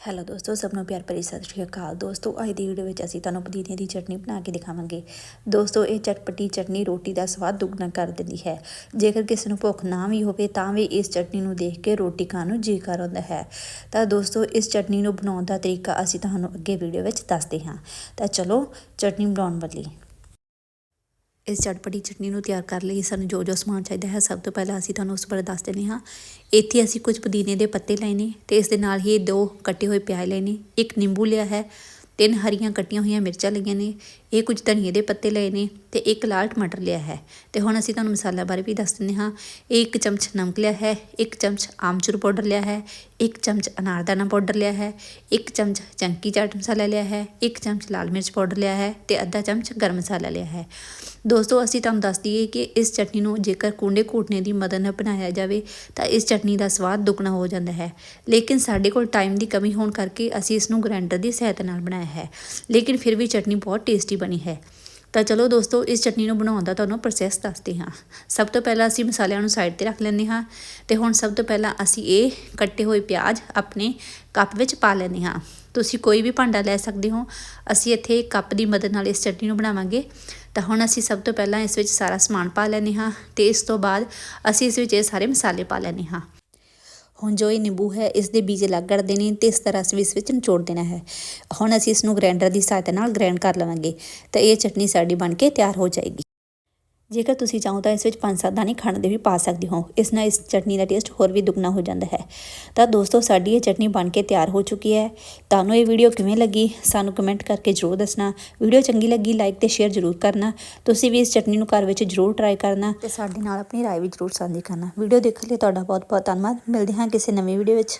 Hello ਦੋਸਤੋ, ਸਭ ਨੂੰ ਪਿਆਰ ਭਰੀ ਸਤਿ ਸ਼੍ਰੀ ਅਕਾਲ। ਦੋਸਤੋ, ਅੱਜ ਦੀ ਵੀਡੀਓ ਵਿੱਚ ਅਸੀਂ ਤੁਹਾਨੂੰ ਪੁਦੀਨੇ ਦੀ ਚਟਨੀ ਬਣਾ ਕੇ ਦਿਖਾਵਾਂਗੇ। ਦੋਸਤੋ, ਇਹ ਚਟਪਟੀ ਚਟਨੀ ਰੋਟੀ ਦਾ ਸਵਾਦ ਦੁੱਗਣਾ ਕਰ ਦਿੰਦੀ ਹੈ। ਜੇਕਰ ਕਿਸੇ ਨੂੰ ਭੁੱਖ ਨਾ ਵੀ ਹੋਵੇ, ਤਾਂ ਵੀ ਇਸ ਚਟਨੀ ਨੂੰ ਦੇਖ ਕੇ ਰੋਟੀ ਖਾਣ ਨੂੰ ਜੀ ਕਰ ਆਉਂਦਾ ਹੈ। ਤਾਂ ਦੋਸਤੋ, ਇਸ ਚਟਨੀ ਨੂੰ ਬਣਾਉਣ ਦਾ ਤਰੀਕਾ ਅਸੀਂ ਤੁਹਾਨੂੰ ਅੱਗੇ ਵੀਡੀਓ ਵਿੱਚ ਦੱਸਦੇ ਹਾਂ। ਤਾਂ ਚਲੋ, ਚਟਨੀ ਬਣਾਉਣ ਵਾਲੀ ਇਸ ਚਟਪਟੀ ਚਟਨੀ ਨੂੰ ਤਿਆਰ ਕਰਨ ਲਈ। ਸਾਨੂੰ ਜੋ ਜੋ ਸਮਾਨ ਚਾਹੀਦਾ ਹੈ, ਸਭ ਤੋਂ ਪਹਿਲਾਂ ਅਸੀਂ ਤੁਹਾਨੂੰ ਉਸ ਬਾਰੇ ਦੱਸ ਦਿੰਦੇ ਹਾਂ। ਇੱਥੇ ਅਸੀਂ ਕੁਝ ਪੁਦੀਨੇ ਦੇ ਪੱਤੇ ਲਏ ਨੇ ਤੇ ਇਸ ਦੇ ਨਾਲ ਹੀ ਦੋ ਕੱਟੇ ਹੋਏ ਪਿਆਜ਼ ਲਏ ਨੇ। ਇੱਕ ਨਿੰਬੂ ਲਿਆ ਹੈ, ਤਿੰਨ ਹਰੀਆਂ ਕੱਟੀਆਂ ਹੋਈਆਂ ਮਿਰਚਾਂ ਲਈਆਂ ਨੇ, ਇਹ ਕੁਝ ਧਨੀਏ ਦੇ ਪੱਤੇ ਲਏ ਨੇ ਤੇ ਇੱਕ ਲਾਲ ਟਮਾਟਰ ਲਿਆ ਹੈ। ਤੇ ਹੁਣ ਅਸੀਂ ਤੁਹਾਨੂੰ ਮਸਾਲਾ ਬਾਰੇ ਵੀ ਦੱਸ ਦਿੰਦੇ ਹਾਂ। ਇਹ ਇੱਕ ਚਮਚ ਨਮਕ ਲਿਆ ਹੈ, ਇੱਕ ਚਮਚ ਆਮਚੂਰ ਪਾਊਡਰ ਲਿਆ ਹੈ, ਇੱਕ ਚਮਚ ਅਨਾਰਦਾਨਾ ਪਾਊਡਰ ਲਿਆ ਹੈ, ਇੱਕ ਚਮਚ ਚੰਕੀ ਚਾਟ ਮਸਾਲਾ ਲਿਆ ਹੈ, ਇੱਕ ਚਮਚ ਲਾਲ ਮਿਰਚ ਪਾਊਡਰ ਲਿਆ ਹੈ ਤੇ ਅੱਧਾ ਚਮਚ ਗਰਮ ਮਸਾਲਾ ਲਿਆ ਹੈ। ਦੋਸਤੋ, ਅਸੀਂ ਤੁਹਾਨੂੰ ਦੱਸ ਦਈਏ ਕਿ ਇਸ ਚਟਨੀ ਨੂੰ ਜੇਕਰ ਕੁੰਡੇ ਘੋਟਣੇ ਦੀ ਮਦਦ ਨਾਲ ਬਣਾਇਆ ਜਾਵੇ, ਤਾਂ ਇਸ ਚਟਨੀ ਦਾ ਸਵਾਦ ਦੁੱਗਣਾ ਹੋ ਜਾਂਦਾ ਹੈ। ਲੇਕਿਨ ਸਾਡੇ ਕੋਲ ਟਾਈਮ ਦੀ ਕਮੀ ਹੋਣ ਕਰਕੇ ਅਸੀਂ ਇਸ ਨੂੰ ਗ੍ਰਾਈਂਡਰ ਦੀ ਸਹਾਇਤਾ ਨਾਲ ਬਣਾਇਆ ਹੈ। ਲੇਕਿਨ ਫਿਰ ਵੀ ਚਟਨੀ ਬਹੁਤ ਟੇਸਟੀ ਬਣੀ ਹੈ। ਤਾਂ ਚਲੋ ਦੋਸਤੋ, ਇਸ ਚਟਨੀ ਨੂੰ ਬਣਾਉਣ ਦਾ ਤੁਹਾਨੂੰ ਪ੍ਰੋਸੈਸ ਦੱਸਦੇ ਹਾਂ। ਸਭ ਤੋਂ ਪਹਿਲਾਂ ਅਸੀਂ ਮਸਾਲਿਆਂ ਨੂੰ ਸਾਈਡ ਤੇ ਰੱਖ ਲੈਂਦੇ ਹਾਂ ਤੇ ਹੁਣ ਸਭ ਤੋਂ ਪਹਿਲਾਂ ਅਸੀਂ ਇਹ ਕੱਟੇ ਹੋਏ ਪਿਆਜ਼ ਆਪਣੇ ਕੱਪ ਵਿੱਚ ਪਾ ਲੈਂਦੇ ਹਾਂ। ਤੁਸੀਂ ਕੋਈ ਵੀ ਭਾਂਡਾ ਲੈ ਸਕਦੇ ਹੋ, ਅਸੀਂ ਇੱਥੇ ਕੱਪ ਦੀ ਮਦਦ ਨਾਲ ਇਸ ਚਟਨੀ ਨੂੰ ਬਣਾਵਾਂਗੇ। ਤਾਂ ਹੁਣ ਅਸੀਂ ਸਭ ਤੋਂ ਪਹਿਲਾਂ ਇਸ ਵਿੱਚ ਸਾਰਾ ਸਮਾਨ ਪਾ ਲੈਂਦੇ ਹਾਂ ਤੇ ਇਸ ਤੋਂ ਬਾਅਦ ਅਸੀਂ ਇਸ ਵਿੱਚ ਇਹ ਸਾਰੇ ਮਸਾਲੇ ਪਾ ਲੈਂਦੇ ਹਾਂ। ਹੁਣ ਜੋ ਇਹ ਨਿੰਬੂ ਹੈ, ਇਸ ਦੇ ਬੀਜ ਅਲੱਗ ਕਰ ਦੇਣੇ ਤੇ ਇਸ ਤਰ੍ਹਾਂ ਅਸੀਂ ਇਸ ਵਿੱਚ ਨਿਚੋੜ ਦੇਣਾ ਹੈ। ਹੁਣ ਅਸੀਂ ਇਸ ਨੂੰ ਗ੍ਰਾਈਂਡਰ ਦੀ ਸਹਾਇਤਾ ਨਾਲ ਗ੍ਰਾਈਂਡ ਕਰ ਲਵਾਂਗੇ। ਤਾਂ ਇਹ ਚਟਨੀ ਸਾਡੀ ਬਣ ਕੇ ਤਿਆਰ ਹੋ ਜਾਏਗੀ। ਜੇਕਰ ਤੁਸੀਂ ਚਾਹੋ ਤਾਂ ਇਸ ਵਿੱਚ ਪੰਜ ਸੱਤ ਦਾਣੇ ਖੰਡ ਦੇ ਵੀ ਪਾ ਸਕਦੇ ਹੋ। ਇਸ ਨਾਲ ਇਸ ਚਟਨੀ ਦਾ ਟੇਸਟ ਹੋਰ ਵੀ ਦੁੱਗਣਾ ਹੋ ਜਾਂਦਾ ਹੈ। ਤਾਂ ਦੋਸਤੋ, ਸਾਡੀ ਇਹ ਚਟਨੀ ਬਣ ਕੇ ਤਿਆਰ ਹੋ ਚੁੱਕੀ ਹੈ। ਤੁਹਾਨੂੰ ਇਹ ਵੀਡੀਓ ਕਿਵੇਂ ਲੱਗੀ? ਸਾਨੂੰ ਕਮੈਂਟ ਕਰਕੇ ਜ਼ਰੂਰ ਦੱਸਣਾ। ਵੀਡੀਓ ਚੰਗੀ ਲੱਗੀ ਲਾਈਕ ਤੇ ਸ਼ੇਅਰ ਜ਼ਰੂਰ ਕਰਨਾ। ਤੁਸੀਂ ਵੀ ਇਸ ਚਟਨੀ ਨੂੰ ਘਰ ਵਿੱਚ ਜ਼ਰੂਰ ਟਰਾਈ ਕਰਨਾ। ਤੇ ਸਾਡੇ ਨਾਲ ਆਪਣੀ ਰਾਏ ਵੀ ਜ਼ਰੂਰ ਸਾਂਝੀ ਕਰਨਾ। ਵੀਡੀਓ ਦੇਖਣ ਲਈ ਤੁਹਾਡਾ ਬਹੁਤ ਬਹੁਤ ਧੰਨਵਾਦ। ਮਿਲਦੇ ਹਾਂ ਕਿਸੇ ਨਵੀਂ ਵੀਡੀਓ ਵਿੱਚ।